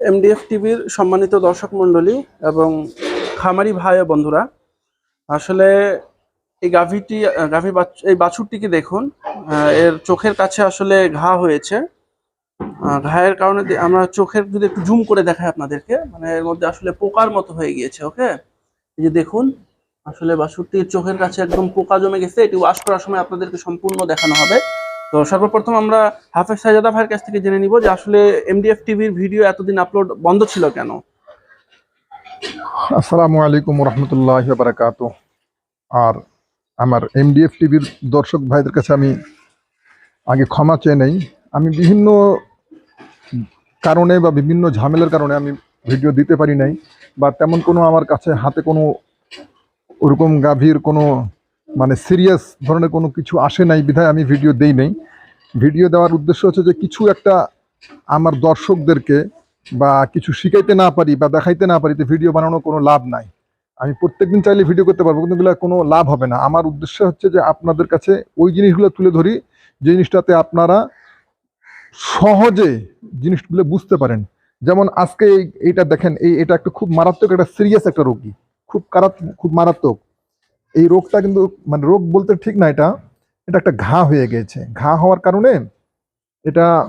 MDF টিভির সম্মানিত দর্শক মণ্ডলী এবং খামারি ভাই বন্ধুরা, আসলে এই গাভীটি, গাভী এই বাছুরটিকে দেখুন এর চোখের কাছে আসলে ঘা হয়েছে। ঘায়ের কারণে আমরা চোখের যদি একটু জুম করে দেখাই আপনাদেরকে মানে এর মধ্যে আসলে পোকার মতো হয়ে গিয়েছে, ওকে? এই যে দেখুন, আসলে বাছুরটির চোখের কাছে একদম পোকা জমে গেছে, এটি ওয়াশ করার সময় আপনাদেরকে সম্পূর্ণ দেখানো হবে। তো সর্বপ্রথম আমরা হাফেজ সাজাদা ভাইয়ের কাছ থেকে জেনে নিব যে আসলে এমডিএফ টিভির ভিডিও এতদিন আপলোড বন্ধ ছিল কেন? আসসালামু আলাইকুম রহমতুল্লাহ বারাকাত আর আমার এমডিএফ টিভির দর্শক ভাইদের কাছে আমি আগে ক্ষমা চেয়ে নেই। আমি বিভিন্ন কারণে বা বিভিন্ন ঝামেলার কারণে আমি ভিডিও দিতে পারি নাই, বা তেমন কোনো আমার কাছে হাতে কোনো ওরকম গাভীর কোনো মানে সিরিয়াস ধরনের কোনো কিছু আসে নাই, বিধায় আমি ভিডিও দেই নাই। ভিডিও দেওয়ার উদ্দেশ্য হচ্ছে যে কিছু একটা আমার দর্শকদেরকে বা কিছু শিখাইতে না পারি বা দেখাইতে না পারি তো ভিডিও বানানোর কোনো লাভ নাই। আমি প্রত্যেকদিন চাইলে ভিডিও করতে পারব, কিন্তু এগুলো কোনো লাভ হবে না। আমার উদ্দেশ্য হচ্ছে যে আপনাদের কাছে ওই জিনিসগুলো তুলে ধরি, যে জিনিসটাতে আপনারা সহজে জিনিসগুলো বুঝতে পারেন। যেমন আজকে এই এইটা দেখেন, এই এটা একটা খুব মারাত্মক, একটা সিরিয়াস একটা রোগী। খুব খারাপ খুব মারাত্মক। এই রোগটা কিন্তু মানে রোগ বলতে ঠিক না এটা এটা একটা ঘা হয়ে গেছে। ঘা হওয়ার কারণে এটা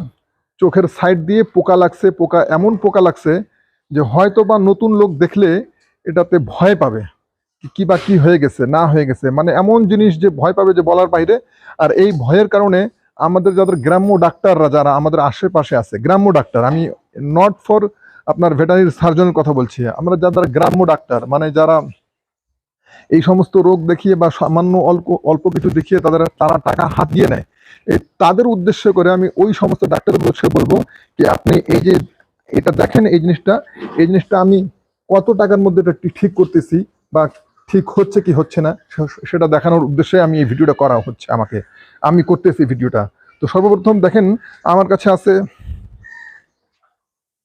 চোখের সাইড দিয়ে পোকা লাগছে, পোকা, এমন পোকা লাগছে যে হয়তো বা নতুন লোক দেখলে এটাতে ভয় পাবে কি- বা কি হয়ে গেছে, না হয়ে গেছে। মানে এমন জিনিস যে ভয় পাবে যে বলার বাইরে। আর এই ভয়ের কারণে আমাদের যাদের গ্রাম্য ডাক্তাররা যারা আমাদের আশেপাশে আছে, গ্রাম্য ডাক্তার, আমি নট ফর আপনার ভেটারির সার্জনের কথা বলছি, আমরা যারা গ্রাম্য ডাক্তার মানে যারা এই সমস্ত রোগ দেখিয়ে বা সামান্য অল্প অল্প কিছু দেখিয়ে তাদের, তারা টাকা হাতিয়ে নেয়। তাদের উদ্দেশ্য করে আমি ওই সমস্ত উদ্দেশ্যে বলব যে আপনি এই যে এটা দেখেন এই জিনিসটা এই জিনিসটা আমি কত টাকার মধ্যে এটা ঠিক করতেছি বা ঠিক হচ্ছে কি হচ্ছে না সেটা দেখানোর উদ্দেশ্যে আমি এই ভিডিওটা করা হচ্ছে আমাকে। আমি করতেছি ভিডিওটা। তো সর্বপ্রথম দেখেন, আমার কাছে আছে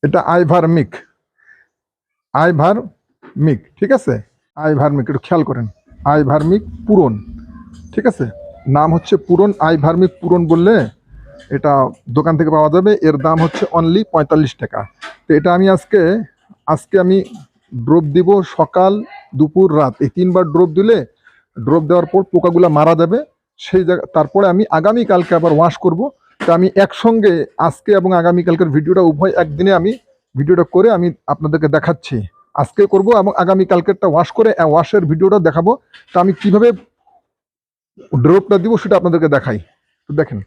এটা আইভার মিক আইভার মিক ঠিক আছে? আইভার ভার্মিক একটু খেয়াল করেন। আইভার ভার্মিক পূরণ ঠিক আছে? নাম হচ্ছে পূরণ আই ভার্মিক পূরণ বললে এটা দোকান থেকে পাওয়া যাবে। এর দাম হচ্ছে অনলি পঁয়তাল্লিশ টাকা। তো এটা আমি আজকে আজকে আমি ড্রপ দিব সকাল, দুপুর, রাত। এই তিনবার ড্রপ দিলে ড্রপ দেওয়ার পর পোকাগুলো মারা যাবে। সেই জায়গা, তারপরে আমি আগামী কালকে আবার ওয়াশ করব। তো আমি একসঙ্গে আজকে এবং আগামীকালকের ভিডিওটা উভয় একদিনে আমি, ভিডিওটা করে আমি আপনাদেরকে দেখাচ্ছি। আজকে করব এবং আগামী কালকেরটা ওয়াশ করে ওয়াশের ভিডিওটা দেখাবো। তো আমি কীভাবে ড্রপটা দিব সেটা আপনাদেরকে দেখাই। তো দেখেন।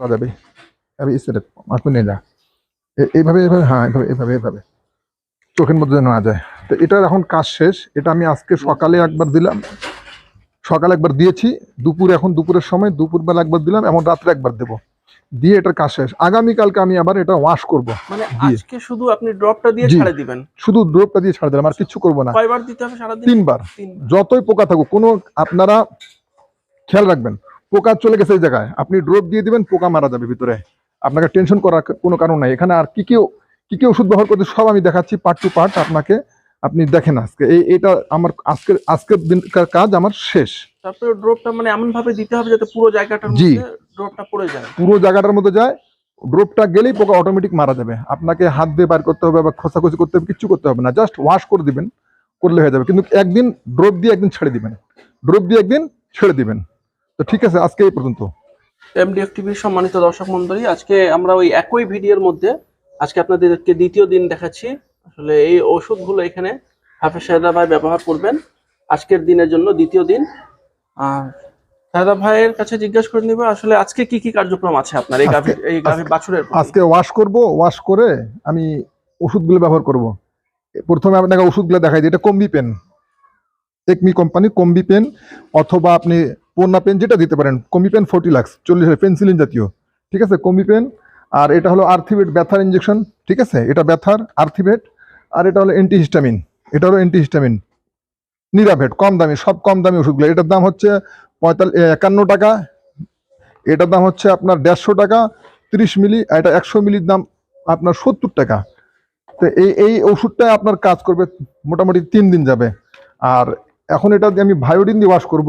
করা যাবে। আমি এইভাবে এইভাবে হ্যাঁ এইভাবে এইভাবে এইভাবে। চোখের মধ্যে যেন না যায়। তো এটার এখন কাজ শেষ। এটা আমি আজকে সকালে একবার দিলাম। সকালে একবার দিয়েছি। দুপুর এখন দুপুরের সময় দুপুরবেলা একবার দিলাম এমন রাত্রে একবার দেবো। দিয়ে এটার কাজ শেষ। আগামীকালকে আমি আবার এটা ওয়াশ করব। মানে আজকে শুধু আপনি ড্রপটা দিয়ে। ছাড়ে দিবেন? শুধু ড্রপটা দিয়ে ছাড় দিলাম আর কিচ্ছু করব না। কয়বার দিতে হবে সারাদিন? তিনবার। তিনবার। যতই পোকা থাকুক কোনো আপনারা খেয়াল রাখবেন পোকা চলে গেছে এই জায়গায়। আপনি ড্রপ দিয়ে দিবেন পোকা মারা যাবে ভিতরে। আপনাকে টেনশন করার কোনো কারণ নাই। এখানে আর কি কি কি কি ওষুধ ব্যবহার করতে সব আমি দেখাচ্ছি পার্ট টু পার্ট আপনাকে। আপনি দেখেন আজকে এই এটা আমার আজকের আজকের দিনকার কাজ আমার শেষ। তারপরে ড্রপটা মানে এমন ভাবে দিতে হবে যাতে পুরো জায়গাটার জি। মধ্যে ড্রপটা পড়ে যায়। পুরো জায়গাটার মধ্যে যায় ড্রপটা গেলেই পোকা অটোমেটিক মারা যাবে। আপনাকে হাত দিয়ে বার করতে হবে বা খোসাখুচি করতে হবে কিচ্ছু করতে হবে না। জাস্ট ওয়াশ করে দিবেন করলে হয়ে যাবে। কিন্তু একদিন ড্রপ দিয়ে একদিন ছেড়ে দিবেন। ড্রপ দিয়ে একদিন ছেড়ে দিবেন। তো ঠিক আছে আজকে এই পর্যন্ত। এমডিএফ টিভির সম্মানিত দর্শক মন্ডলী আজকে আমরা ওই একই ভিডিওর মধ্যে আজকে আপনাদেরকে দ্বিতীয় দিন দেখাচ্ছি। আসলে এই ওষুধগুলো এখানে হাফেজ সাহেদা ভাই ব্যবহার করবেন। আজকের দিনের জন্য দ্বিতীয় দিন। আর সাহেদা ভাইয়ের কাছে জিজ্ঞাসা করে নিব আসলে আজকে কি কি কার্যক্রম আছে আপনার এই গাভী এই গাভী বাছুরের আজকে ওয়াশ করব ওয়াশ করে আমি ওষুধগুলো ব্যবহার করব। প্রথমে আপনাকে ওষুধগুলো দেখাই দিই এটা combi pen Acme company combi pen অথবা আপনি পন্না পেন যেটা দিতে পারেন কম্বি পেন ফোর্টি লাক্স চল্লিশ পেন্সিলিন জাতীয়। ঠিক আছে কম্বি পেন আর এটা হলো আর্থিভেট ব্যথার ইঞ্জেকশন ঠিক আছে? এটা ব্যথার আর্থিভেট আর এটা হলো অ্যান্টিহিস্টামিন এটা হলো অ্যান্টিহিস্টামিন নিরাভেট কম দামি, সব কম দামি ওষুধগুলো। এটার দাম হচ্ছে পঁয়তাল্লিশ একান্ন টাকা। এটার দাম হচ্ছে আপনার দেড়শো টাকা, তিরিশ মিলি, আর এটা একশো মিলির দাম আপনার সত্তর টাকা। তো এই এই ওষুধটা আপনার কাজ করবে, মোটামুটি তিন দিন যাবে। আর এখন এটা আমি ভায়োডিন দিয়ে ওয়াশ করব।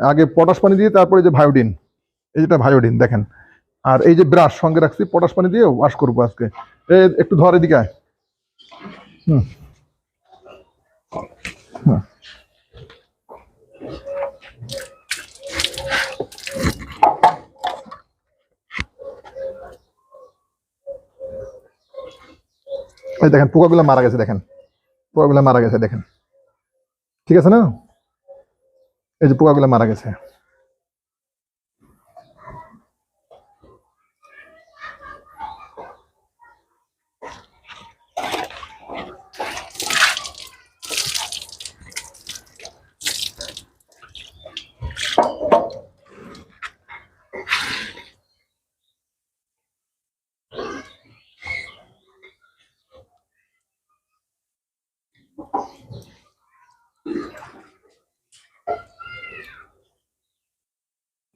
আগে পটাশ পানি দিয়ে, তারপরে যে ভায়োডিন। এই যেটা ভায়োডিন, দেখেন। আর এই যে ব্রাশ, সঙ্গে রাখছি, পটাশ পানি দিয়ে ওয়াশ করব আজকে। এ, একটু ধর এদিকে। এই দেখেন পোকাগুলো মারা গেছে, দেখেন। পোকাগুলো মারা গেছে, দেখেন। ঠিক আছে না? এই যে পোকাগুলো মারা গেছে।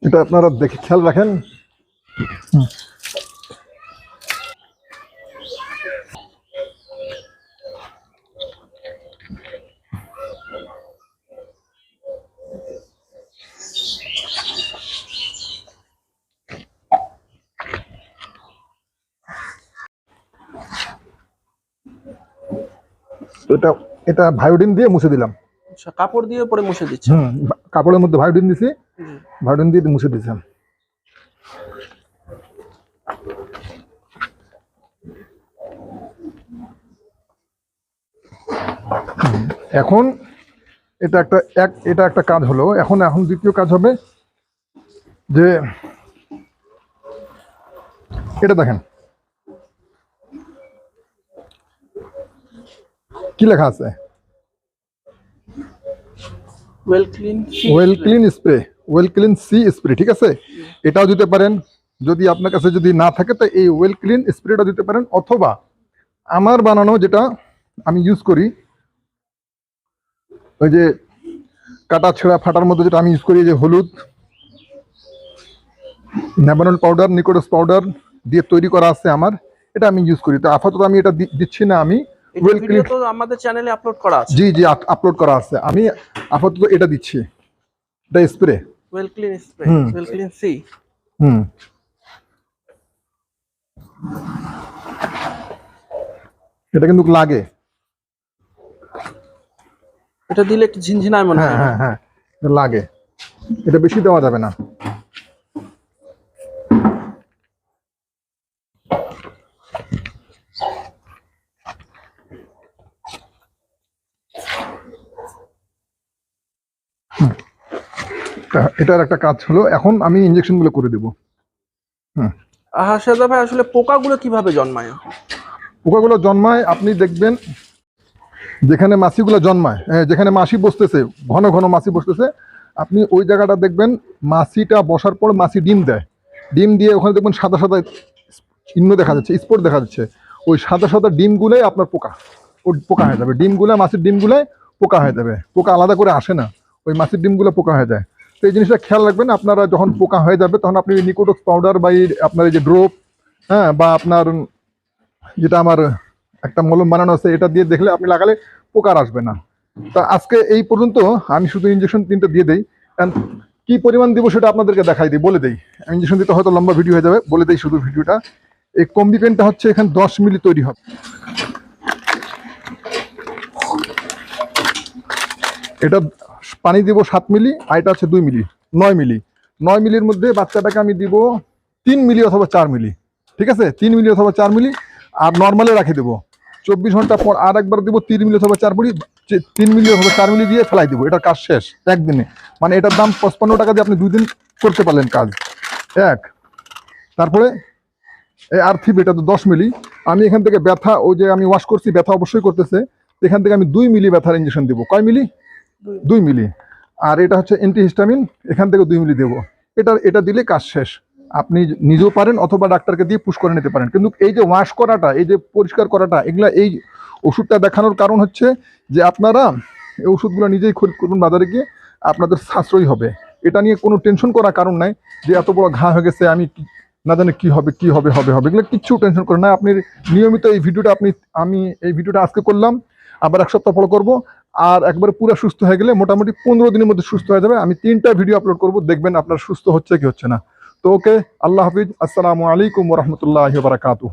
এটা আপনারা দেখে খেয়াল রাখেন। এটা এটা ভায়োডিন দিয়ে মুছে দিলাম। আচ্ছা কাপড় দিয়ে পরে মুছে দিচ্ছি কাপড়ের মধ্যে ভায়োডিন দিছি। ভায়োডিন দিয়ে মুছে দিয়েছিলাম এখন এটা একটা এক এটা একটা কাজ হলো। এখন এখন দ্বিতীয় কাজ হবে যে এটা দেখেন। কি লেখা আছে? Well clean well clean spray well clean C spray ঠিক আছে? এটাও দিতে পারেন। যদি আপনার কাছে যদি না থাকে তো এই ওয়েল ক্লিন স্প্রেটা দিতে পারেন। অথবা আমার বানানো যেটা আমি ইউজ করি ওই যে কাটা ছেঁড়া ফাটার মধ্যে যেটা আমি ইউজ করি যে হলুদ ন্যাবানল পাউডার নিকোডস পাউডার দিয়ে তৈরি করা আছে আমার। এটা আমি ইউজ করি। তো আপাতত আমি এটা দিচ্ছি না আমি। ওয়েল ক্লিন তো আমাদের চ্যানেলে আপলোড করা আছে। জি জি আপলোড করা আছে। আমি আপাতত এটা দিচ্ছি। এটা spray well clean spray hmm. Well clean C হুম এটা কিন্তু লাগে। এটা দিলে একটু ঝিনঝিনায় মনে হ্যাঁ। হয় হ্যাঁ হ্যাঁ লাগে এটা বেশি দেওয়া যাবে না হুম। তা- এটার একটা কাজ হলো এখন আমি ইঞ্জেকশনগুলো করে দেবো। হুম। হাসেদা ভাই আসলে পোকাগুলো কীভাবে জন্মায়? পোকাগুলো জন্মায় আপনি দেখবেন যেখানে মাছিগুলো জন্মায় হ্যাঁ, যেখানে মাছি বসতেছে ঘন ঘন মাছি বসতেছে আপনি ওই জায়গাটা দেখবেন মাছিটা বসার পর মাছি ডিম দেয়। ডিম দিয়ে ওখানে দেখবেন সাদা সাদা চিহ্ন দেখা যাচ্ছে স্পট দেখা যাচ্ছে। ওই সাদা সাদা ডিমগুলোই আপনার পোকা ওই পোকা হয়ে যাবে। ডিমগুলো মাছির ডিমগুলোই পোকা হয়ে যাবে। পোকা আলাদা করে আসে না। ওই মাছির ডিমগুলো পোকা হয়ে যায়। তো এই জিনিসটা খেয়াল রাখবেন, আপনারা যখন পোকা হয়ে যাবে, তখন আপনি নিকোটক্স পাউডার বা আপনার এই যে ড্রোপ হ্যাঁ বা আপনার যেটা আমার একটা মলম বানানো আছে, এটা দিয়ে দেখলে আপনি লাগালে পোকার আসবে না। তা আজকে এই পর্যন্ত আমি শুধু ইঞ্জেকশন তিনটা দিয়ে দিই কি পরিমাণ দিব সেটা আপনাদেরকে দেখাই দিই, বলে দিই। ইঞ্জেকশন দিতে হয়তো লম্বা ভিডিও হয়ে যাবে, বলে দেই শুধু ভিডিওটা এই কম্বি পেনটা হচ্ছে এখানে দশ মিলি তৈরি হবে। এটা পানি দিব সাত মিলি, আর এটা হচ্ছে দুই মিলি, নয় মিলি। নয় মিলির মধ্যে বাচ্চাটাকে আমি দিব তিন মিলি অথবা চার মিলি, ঠিক আছে? তিন মিলি অথবা চার মিলি, আর নর্মালে রাখে দেবো। চব্বিশ ঘণ্টা পর আর একবার দিব তিন মিলি অথবা চার মিলি তিন মিলি অথবা চার মিলি দিয়ে ফেলাই দিব। এটার কাজ শেষ, একদিনে। মানে এটার দাম পঁচপান্ন টাকা দিয়ে আপনি দুই দিন করতে পারলেন কাজ। এক, তারপরে এই আর্থিব এটা তো দশ মিলি। আমি এখান থেকে ব্যথা, ওই যে আমি ওয়াশ করছি, ব্যথা অবশ্যই করতেছে। এখান থেকে আমি দুই মিলি ব্যথার ইঞ্জেকশন দিব। কয় মিলি? দুই। মিলি। আর এটা হচ্ছে অ্যান্টিহিস্টামিন এখান থেকে দুই মিলি দেবো। এটা এটা দিলে কাজ শেষ। আপনি নিজেও পারেন অথবা ডাক্তারকে দিয়ে পুশ করে নিতে পারেন। কিন্তু এই যে ওয়াশ করাটা, এই যে পরিষ্কার করাটা, এগুলা এই ওষুধটা দেখানোর কারণ হচ্ছে যে আপনারা এই ওষুধগুলো নিজেই খরিদ করুন বাজারে গিয়ে, আপনাদের সাশ্রয়ী হবে। এটা নিয়ে কোনো টেনশন করার কারণ নাই যে এত বড় ঘা হয়ে গেছে, আমি না জানে কী হবে, কি হবে হবে হবে। এগুলো কিচ্ছু টেনশন করে না। আপনি নিয়মিত এই ভিডিওটা আপনি, আমি এই ভিডিওটা আজকে করলাম। আবার এক সপ্তাহ পর করব। আর একবার পুরো সুস্থ হয়ে গেলে মোটামুটি পনেরো দিনের মধ্যে সুস্থ হয়ে যাবে। আমি তিনটা ভিডিও আপলোড করব, দেখবেন আপনার সুস্থ হচ্ছে কি হচ্ছে না। তো ওকে, আল্লাহ হাফিজ। আসসালামু আলাইকুম রহমতুল্লাহ বারাকাতু